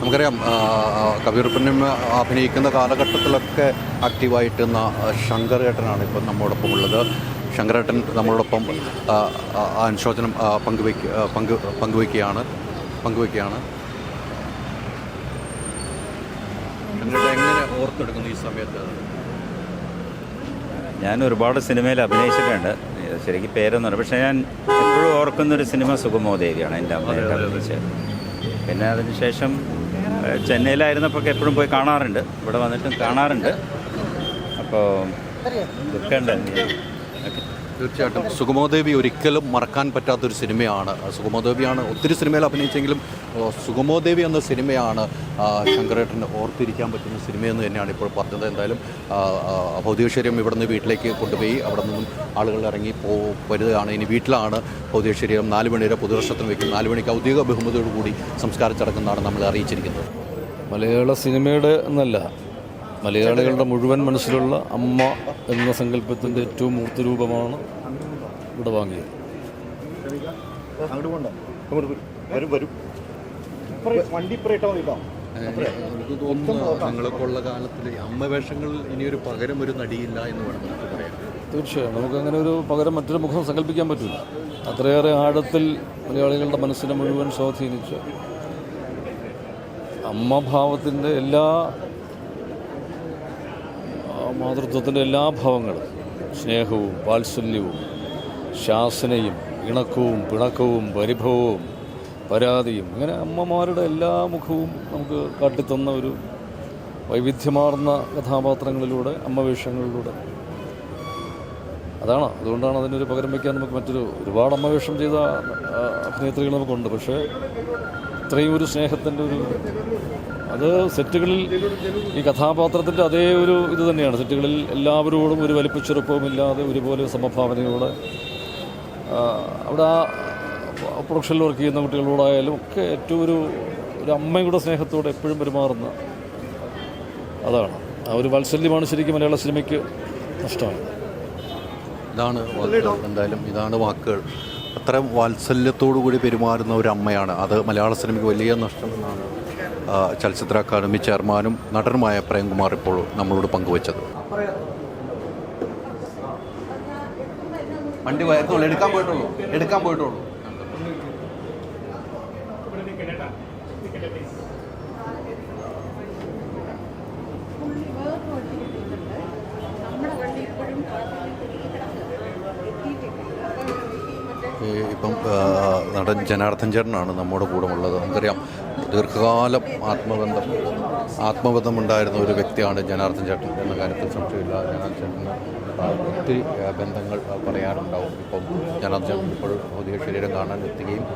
നമുക്കറിയാം കബീർ പുന്നമ്മ അഭിനയിക്കുന്ന കാലഘട്ടത്തിലൊക്കെ ആക്റ്റീവായിട്ടുന്ന ശങ്കരേട്ടനാണ് ഇപ്പം നമ്മോടൊപ്പം ഉള്ളത്. ശങ്കരേട്ടൻ നമ്മളോടൊപ്പം അനുശോചനം പങ്കുവയ്ക്ക പങ്കു പങ്കുവയ്ക്കുകയാണ് പങ്കുവയ്ക്കുകയാണ് ശങ്കരേട്ടൻ എങ്ങനെ ഓർത്തെടുക്കുന്നു ഈ സമയത്ത്? ഞാൻ ഒരുപാട് സിനിമയിൽ അഭിനയിച്ചിട്ടുണ്ട്. ശരിക്കും പേരൊന്നും അറിയാം പക്ഷേ ഞാൻ എപ്പോഴും ഓർക്കുന്നൊരു സിനിമ സുഗമോദേവിയാണ് എന്റെ അമ്മയായിട്ട് അഭിനയിച്ചത് പിന്നെ അതിനുശേഷം ചെന്നൈയിലായിരുന്നപ്പോൾ എപ്പോഴും പോയി കാണാറുണ്ട്. ഇവിടെ വന്നിട്ടും കാണാറുണ്ട്. അപ്പോൾ ദുഃഖമുണ്ട്. ഓക്കെ. തീർച്ചയായിട്ടും. സുഗമോദേവി ഒരിക്കലും മറക്കാൻ പറ്റാത്തൊരു സിനിമയാണ്. സുഗമോദേവിയാണ് ഒത്തിരി സിനിമയിൽ അഭിനയിച്ചെങ്കിലും സുഗമോദേവി എന്ന സിനിമയാണ് ശങ്കരേട്ടന് ഓർത്തിരിക്കാൻ പറ്റുന്ന സിനിമയെന്ന് തന്നെയാണ് ഇപ്പോൾ പറഞ്ഞത്. എന്തായാലും ഭൗതികശ്വര്യം ഇവിടെ നിന്ന് വീട്ടിലേക്ക് കൊണ്ടുപോയി അവിടെ നിന്നും ആളുകൾ ഇറങ്ങി പോ വരുകയാണ്. ഇനി വീട്ടിലാണ് ഭൗതികശ്വര്യം നാല് മണി വരെ പൊതുദർശനത്തിന് വയ്ക്കും. നാല് മണിക്ക് ഔദ്യോഗിക ബഹുമതിയോടുകൂടി സംസ്കാര ചടങ്ങെന്നാണ് നമ്മൾ അറിയിച്ചിരിക്കുന്നത്. മലയാള സിനിമയുടെ എന്നല്ല മലയാളികളുടെ മുഴുവൻ മനസ്സിലുള്ള അമ്മ എന്ന സങ്കല്പത്തിന്റെ ഏറ്റവും മൂർത്തരൂപമാണ് ഇവിടെ വാങ്ങിയത്. തീർച്ചയായും. നമുക്കങ്ങനെ ഒരു പകരം മറ്റൊരു മുഖം സങ്കല്പിക്കാൻ പറ്റില്ല. അത്രയേറെ ആഴത്തിൽ മലയാളികളുടെ മനസ്സിനെ മുഴുവൻ സ്വാധീനിച്ച് അമ്മഭാവത്തിന്റെ എല്ലാ മാതൃത്വത്തിന്റെ എല്ലാ ഭാവങ്ങളും സ്നേഹവും വാത്സല്യവും ശാസനയും ഇണക്കവും പിണക്കവും പരിഭവവും പരാതിയും ഇങ്ങനെ അമ്മമാരുടെ എല്ലാ മുഖവും നമുക്ക് കാട്ടിത്തന്ന ഒരു വൈവിധ്യമാർന്ന കഥാപാത്രങ്ങളിലൂടെ അമ്മവേഷങ്ങളിലൂടെ. അതാണ്. അതുകൊണ്ടാണ് അതിനൊരു പകരം വയ്ക്കാൻ നമുക്ക് മറ്റൊരു ഒരുപാട് അമ്മവേഷം ചെയ്ത അഭിനേത്രികൾ നമുക്കുണ്ട്. പക്ഷേ ഇത്രയും ഒരു സ്നേഹത്തിന്റെ ഒരു അത് സെറ്റുകളിൽ ഈ കഥാപാത്രത്തിന്റെ അതേ ഒരു ഇത് തന്നെയാണ്. സെറ്റുകളിൽ എല്ലാവരോടും ഒരു വലിപ്പച്ചെറുപ്പവുമില്ലാതെ ഒരുപോലെ സമഭാവനയോടെ അവിടെ ആ പ്രൊഡക്ഷനിൽ വർക്ക് ചെയ്യുന്ന കുട്ടികളോടായാലും ഒക്കെ ഏറ്റവും ഒരു ഒരു അമ്മയുടെ സ്നേഹത്തോടെ എപ്പോഴും പെരുമാറുന്ന അതാണ്. ആ ഒരു വാത്സല്യമാണ് ശരിക്കും മലയാള സിനിമയ്ക്ക് നഷ്ടമായത്. ഇതാണ് എന്തായാലും ഇതാണ് വാക്കുകൾ. അത്രയും വാത്സല്യത്തോടു കൂടി പെരുമാറുന്ന ഒരു അമ്മയാണ്. അത് മലയാള സിനിമയ്ക്ക് വലിയ നഷ്ടമെന്നാണ് ചലച്ചിത്ര അക്കാദമി ചെയർമാനും നടനുമായ പ്രേംകുമാർ ഇപ്പോൾ നമ്മളോട് പങ്കുവച്ചത്. വണ്ടി വയർത്തുള്ളൂ എടുക്കാൻ പോയിട്ടുള്ളൂ. എടുക്കാൻ പോയിട്ടുള്ളൂ. ഇപ്പം നടൻ ജനാർദ്ദൻ ചേട്ടനാണ് നമ്മുടെ കൂടെ ഉള്ളത് നമുക്കറിയാം ദീർഘകാലം ആത്മബന്ധം ആത്മബന്ധം ഉണ്ടായിരുന്ന ഒരു വ്യക്തിയാണ് ജനാർദ്ദൻ ചേട്ടൻ എന്ന കാര്യത്തിൽ സംശയമില്ല. ജനാർദ്ദൻ ചേട്ടന് ഒത്തിരി ബന്ധങ്ങൾ പറയാറുണ്ടാവും. ഇപ്പം ജനാർദ്ദൻ ചേട്ടൻ ഇപ്പോൾ ഭൗതിക ശരീരം കാണാൻ എത്തുകയും